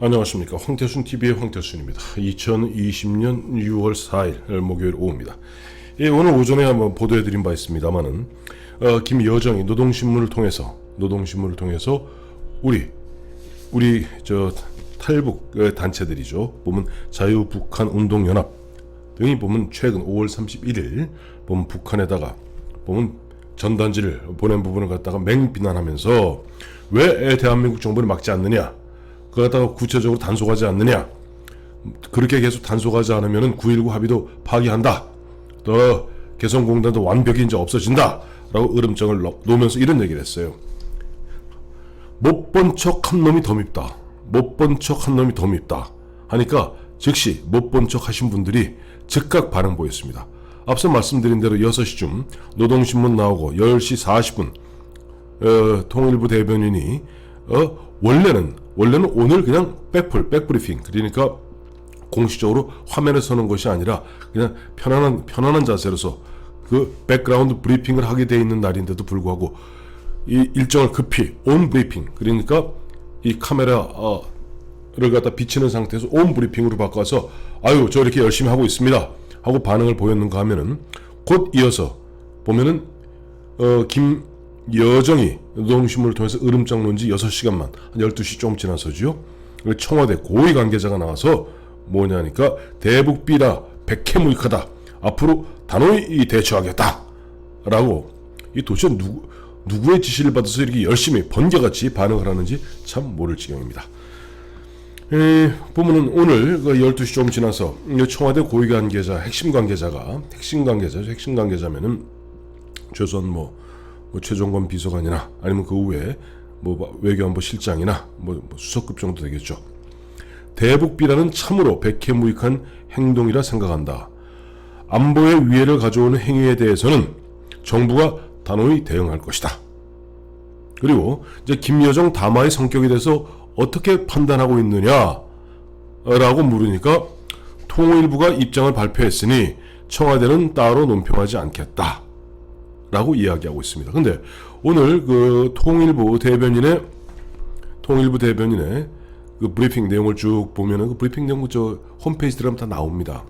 안녕하십니까 황태순 TV의 황태순입니다. 2020년 6월 4일 목요일 오후입니다. 예, 오늘 오전에 한번 보도해드린 바 있습니다만은 어, 김여정이 노동신문을 통해서 노동신문을 통해서 우리 우리 저 탈북 어, 단체들이죠. 보면 자유북한 운동연합 등이 보면 최근 5월 31일 보면 북한에다가 보면 전단지를 보낸 부분을 갖다가 맹비난하면서 왜 대한민국 정부를 막지 않느냐 그거 갖다가 구체적으로 단속하지 않느냐? 그렇게 계속 단속하지 않으면 9.19 합의도 파기한다. 또 개성공단도 완벽히 이제 없어진다 라고 으름장을 놓- 놓으면서 이런 얘기를 했어요. 못 본 척 한 놈이 더 밉다. 못 본 척 한 놈이 더 밉다. 하니까 즉시 못 본 척 하신 분들이 즉각 반응 보였습니다. 앞서 말씀드린 대로 6시쯤 노동신문 나오고 10시 40분 어, 통일부 대변인이 어, 원래는 원래는 오늘 그냥 백풀 백브리핑. 그러니까 공식적으로 화면에 서는 것이 아니라 그냥 편안한 편안한 자세로서 그 백그라운드 브리핑을 하게 돼 있는 날인데도 불구하고 이 일정을 급히 온 브리핑 그러니까 이 카메라를 갖다 비치는 상태에서 온 브리핑으로 바꿔서 아유 저 이렇게 열심히 하고 있습니다. 하고 반응을 보였는가 하면은 곧 이어서 보면은 어, 김 여정이 노동신문을 통해서 으름장 논지 6시간만 한 12시 좀 지나서지요. 그 청와대 고위 관계자가 나와서 뭐냐니까 대북 비라 백해무익하다. 앞으로 단호히 이 대처하겠다. 라고 이 도대체 누구, 누구의 지시를 받아서 이렇게 열심히 번개같이 반응을 하는지 참 모를 지경입니다. 에, 보면은 오늘 그 12시 좀 지나서 이 청와대 고위 관계자, 핵심 관계자가 핵심 관계자죠. 핵심 관계자면은 조선 뭐, 뭐 최종건 비서관이나 아니면 그 외에 뭐 외교안보 실장이나 뭐, 뭐 수석급 정도 되겠죠. 대북비라는 참으로 백해무익한 행동이라 생각한다. 안보의 위해를 가져오는 행위에 대해서는 정부가 단호히 대응할 것이다. 그리고 이제 김여정 담화의 성격에 대해서 어떻게 판단하고 있느냐? 라고 물으니까 통일부가 입장을 발표했으니 청와대는 따로 논평하지 않겠다. 라고 이야기하고 있습니다. 근데 오늘 그 통일부 대변인의 통일부 대변인의 그 브리핑 내용을 쭉 보면은 그 브리핑 내용 저 홈페이지 들어가면 다 나옵니다.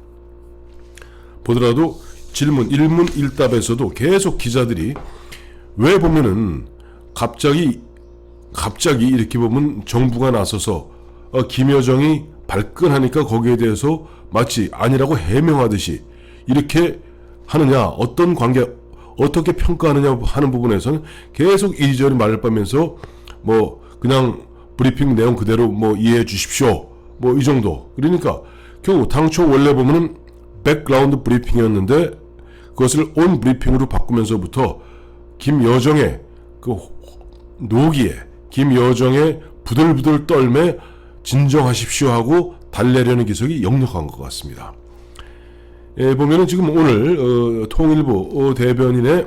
보더라도 질문 일문 일답에서도 계속 기자들이 왜 보면은 갑자기 갑자기 이렇게 보면 정부가 나서서 어, 김여정이 발끈하니까 거기에 대해서 마치 아니라고 해명하듯이 이렇게 하느냐 어떤 관계 어떻게 평가하느냐 하는 부분에서는 계속 이리저리 말을 빼면서 뭐 그냥 브리핑 내용 그대로 뭐 이해해 주십시오 뭐 이 정도 그러니까 결국 당초 원래 보면은 백그라운드 브리핑이었는데 그것을 온 브리핑으로 바꾸면서부터 김여정의 그 노기에 김여정의 부들부들 떨매 진정하십시오 하고 달래려는 기색이 역력한 것 같습니다. 예, 보면은 지금 오늘 어, 통일부 어, 대변인의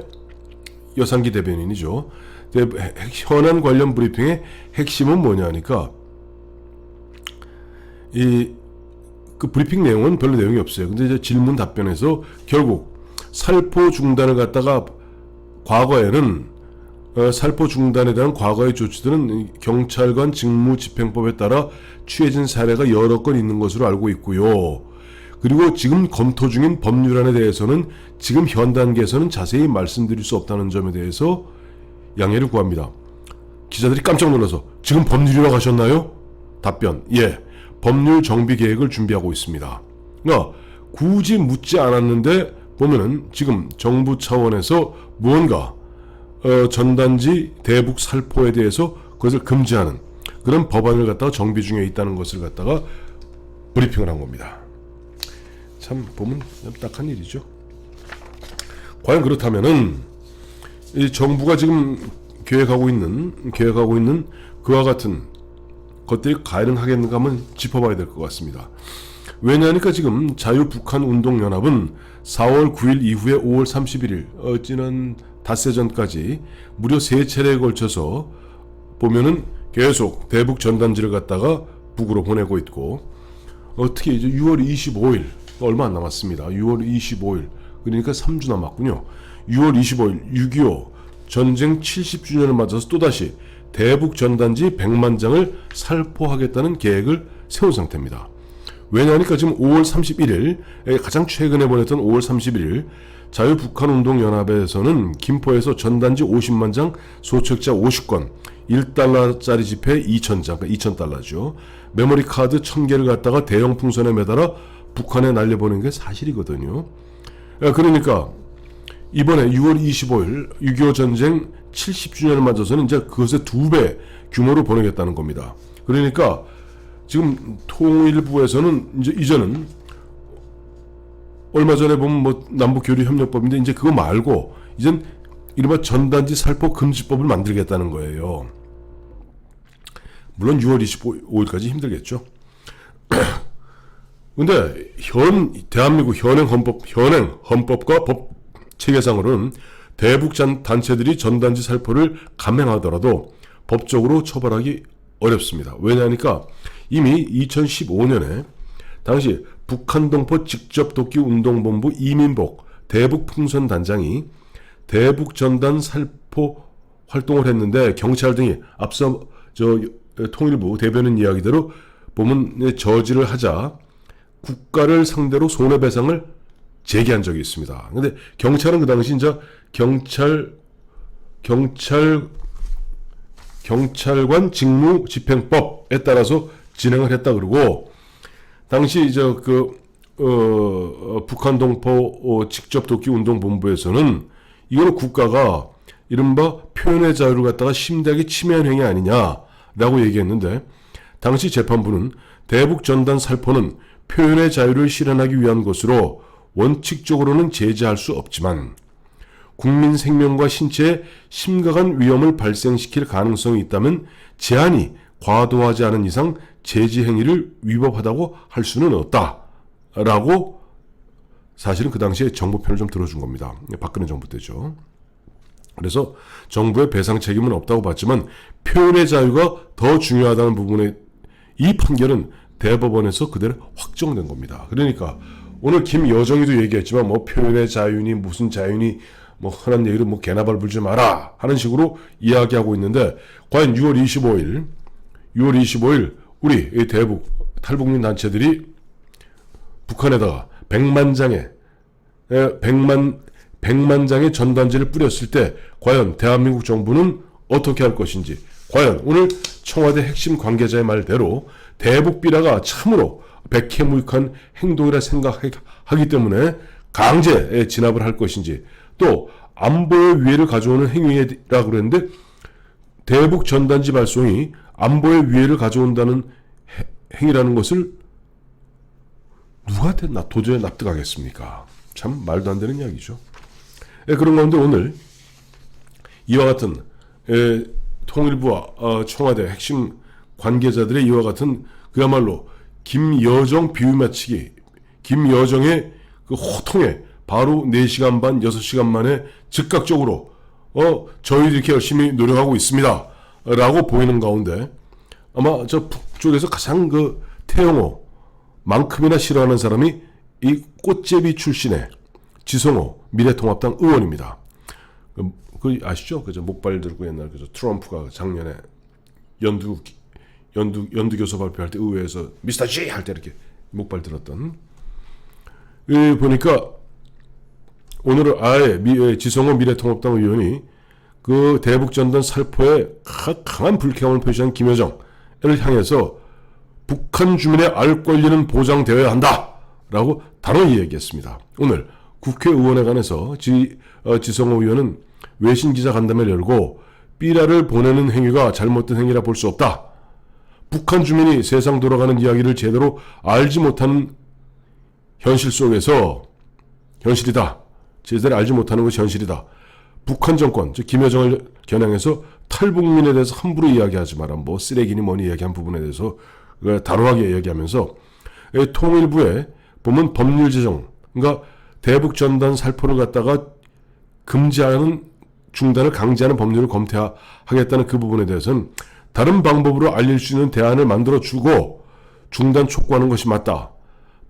여상기 대변인이죠. 대- 핵- 현안 관련 브리핑의 핵심은 뭐냐니까 이 그 브리핑 내용은 별로 내용이 없어요. 근데 이제 질문 답변에서 결국 살포 중단을 갖다가 과거에는 어, 살포 중단에 대한 과거의 조치들은 이 경찰관 직무집행법에 따라 취해진 사례가 여러 건 있는 것으로 알고 있고요. 그리고 지금 검토 중인 법률안에 대해서는 지금 현 단계에서는 자세히 말씀드릴 수 없다는 점에 대해서 양해를 구합니다. 기자들이 깜짝 놀라서 지금 법률이라고 하셨나요? 답변 예 법률 정비 계획을 준비하고 있습니다. 그러니까 굳이 묻지 않았는데 보면은 지금 정부 차원에서 무언가 어, 전단지 대북 살포에 대해서 그것을 금지하는 그런 법안을 갖다가 정비 중에 있다는 것을 갖다가 브리핑을 한 겁니다. 참 보면 참 딱한 일이죠. 과연 그렇다면은 이 정부가 지금 계획하고 있는 계획하고 있는 그와 같은 것들이 가능하겠는가 한번 짚어봐야 될 것 같습니다. 왜냐하니까 지금 자유북한운동연합은 4월 9일 이후에 5월 31일 어, 지난 닷새 전까지 무려 세 차례에 걸쳐서 보면은 계속 대북 전단지를 갖다가 북으로 보내고 있고 어, 특히 이제 6월 25일 얼마 안 남았습니다. 6월 25일 그러니까 3주 남았군요. 6월 25일 6.25 전쟁 70주년을 맞아서 또다시 대북 전단지 100만 장을 살포하겠다는 계획을 세운 상태입니다. 왜냐하니까 지금 5월 31일 가장 최근에 보냈던 5월 31일 자유북한운동연합에서는 김포에서 전단지 50만 장, 소책자 50건, 1달러짜리 지폐 2,000장, 그러니까 2,000달러죠. 메모리 카드 1,000개를 갖다가 대형 풍선에 매달아 북한에 날려보낸 게 사실이거든요. 야, 그러니까 이번에 6월 25일 6.25 전쟁 70주년을 맞아서는 이제 그것의 두 배 규모로 보내겠다는 겁니다. 그러니까 지금 통일부에서는 이제 이제는 얼마 전에 보면 뭐 남북 교류 협력법인데 이제 그거 말고 이젠 이른바 전단지 살포 금지법을 만들겠다는 거예요. 물론 6월 25일까지 힘들겠죠. 근데 현 대한민국 현행 헌법 현행 헌법과 법 체계상으로는 대북 전- 단체들이 전단지 살포를 감행하더라도 법적으로 처벌하기 어렵습니다. 왜냐하니까 이미 2015년에 당시 북한 동포 직접 돕기 운동본부 이민복 대북 풍선 단장이 대북 전단 살포 활동을 했는데 경찰 등이 앞서 저 통일부 대변인 이야기대로 보면 저지를 하자 국가를 상대로 손해배상을 제기한 적이 있습니다. 근데 경찰은 그 당시 이제 경찰 경찰 경찰관 직무 집행법에 따라서 진행을 했다 그러고 당시 이제 그 어, 어, 북한 동포 어, 직접 돕기 운동 본부에서는 이거는 국가가 이른바 표현의 자유를 갖다가 심대하게 침해한 행위 아니냐라고 얘기했는데 당시 재판부는 대북 전단 살포는 표현의 자유를 실현하기 위한 것으로 원칙적으로는 제재할 수 없지만 국민 생명과 신체에 심각한 위험을 발생시킬 가능성이 있다면 제한이 과도하지 않은 이상 제지 행위를 위법하다고 할 수는 없다 라고 사실은 그 당시에 정부 편을 좀 들어준 겁니다. 박근혜 정부 때죠. 그래서 정부의 배상 책임은 없다고 봤지만 표현의 자유가 더 중요하다는 부분에 이 판결은 대법원에서 그대로 확정된 겁니다. 그러니까 오늘 김여정이도 얘기했지만 뭐 표현의 자유니 무슨 자유니 뭐 흔한 얘기로 뭐 개나 발 불지 마라 하는 식으로 이야기하고 있는데 과연 6월 25일 6월 25일 우리 이 대북 탈북민 단체들이 북한에다가 100만 장의 에, 100만 100만 장의 전단지를 뿌렸을 때 과연 대한민국 정부는 어떻게 할 것인지 과연 오늘 청와대 핵심 관계자의 말대로 대북 비라가 참으로 백해무익한 행동이라 생각하기 때문에 강제 진압을 할 것인지 또 안보의 위해를 가져오는 행위라 그랬는데 대북 전단지 발송이 안보의 위해를 가져온다는 해- 행위라는 것을 누구한테 나 도저히 납득하겠습니까? 참 말도 안 되는 이야기죠. 예, 그런 가운데 오늘 이와 같은 예, 통일부와 어, 청와대 핵심 관계자들의 이와 같은 그야말로 김여정 비유 맞추기 김여정의 그 호통에 바로 4시간 반 6시간 만에 즉각적으로 어 저희들이 이렇게 열심히 노력하고 있습니다 라고 보이는 가운데 아마 저 북쪽에서 가장 그 태영호 만큼이나 싫어하는 사람이 이 꽃제비 출신의 지성호 미래통합당 의원입니다. 그, 그 아시죠? 그저 목발 들고 옛날 그저 트럼프가 작년에 연두 연두 연두 교서 발표할 때 의회에서 미스터 G 할 때 이렇게 목발 들었던. 이 보니까 오늘은 아예 미, 예, 지성호 미래통합당 의원이 그 대북 전단 살포에 가- 강한 불쾌감을 표시한 김여정을 향해서 북한 주민의 알 권리는 보장되어야 한다라고 단호히 얘기했습니다. 오늘 국회의원회관에서 지, 어, 지성호 의원은 외신 기자 간담회를 열고 삐라를 보내는 행위가 잘못된 행위라 볼 수 없다. 북한 주민이 세상 돌아가는 이야기를 제대로 알지 못하는 현실 속에서 현실이다. 제대로 알지 못하는 것이 현실이다. 북한 정권, 즉 김여정을 겨냥해서 탈북민에 대해서 함부로 이야기하지 마라. 뭐 쓰레기니 뭐니 이야기한 부분에 대해서 그 단호하게 이야기하면서 이 통일부에 보면 법률 제정, 그러니까 대북 전단 살포를 갖다가 금지하는 중단을 강제하는 법률을 검토하겠다는 그 부분에 대해서는 다른 방법으로 알릴 수 있는 대안을 만들어 주고 중단 촉구하는 것이 맞다.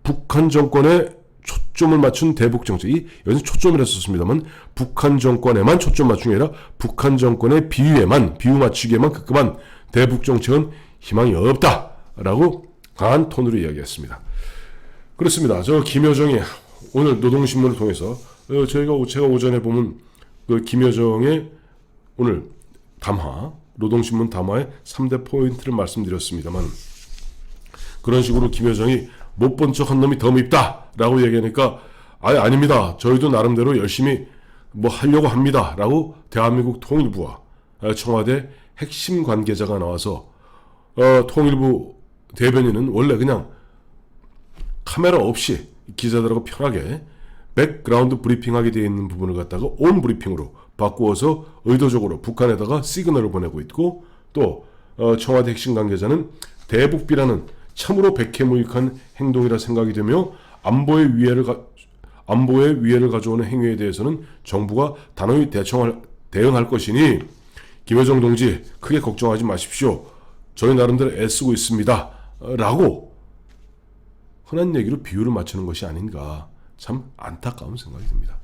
북한 정권의 초점을 맞춘 대북 정책 이 여기서 초점을 했었습니다만 북한 정권에만 초점 맞춘 게 아니라 북한 정권의 비유에만 비유 맞추기에만 급급한 대북 정책은 희망이 없다라고 강한 톤으로 이야기했습니다. 그렇습니다. 저 김여정이 오늘 노동신문을 통해서 어, 저희가 오- 제가 오전에 보면 그 김여정의 오늘 담화 노동신문 담화의 3대 포인트를 말씀드렸습니다만 그런 식으로 김여정이 못 본 척 한 놈이 더 밉다 라고 얘기하니까 아예 아닙니다. 저희도 나름대로 열심히 뭐 하려고 합니다 라고 대한민국 통일부와 어, 청와대 핵심 관계자가 나와서 어, 통일부 대변인은 원래 그냥 카메라 없이 기자들하고 편하게 백그라운드 브리핑하게 되어 있는 부분을 갖다가 온 브리핑으로 바꾸어서 의도적으로 북한에다가 시그널을 보내고 있고 또 어, 청와대 핵심 관계자는 대북비라는 참으로 백해무익한 행동이라 생각이 되며 안보의 위해를 가, 안보의 위해를 가져오는 행위에 대해서는 정부가 단호히 대처할, 대응할 것이니 김여정 동지 크게 걱정하지 마십시오. 저희 나름대로 애쓰고 있습니다. 어, 라고 흔한 얘기로 비유를 맞추는 것이 아닌가 참 안타까운 생각이 듭니다.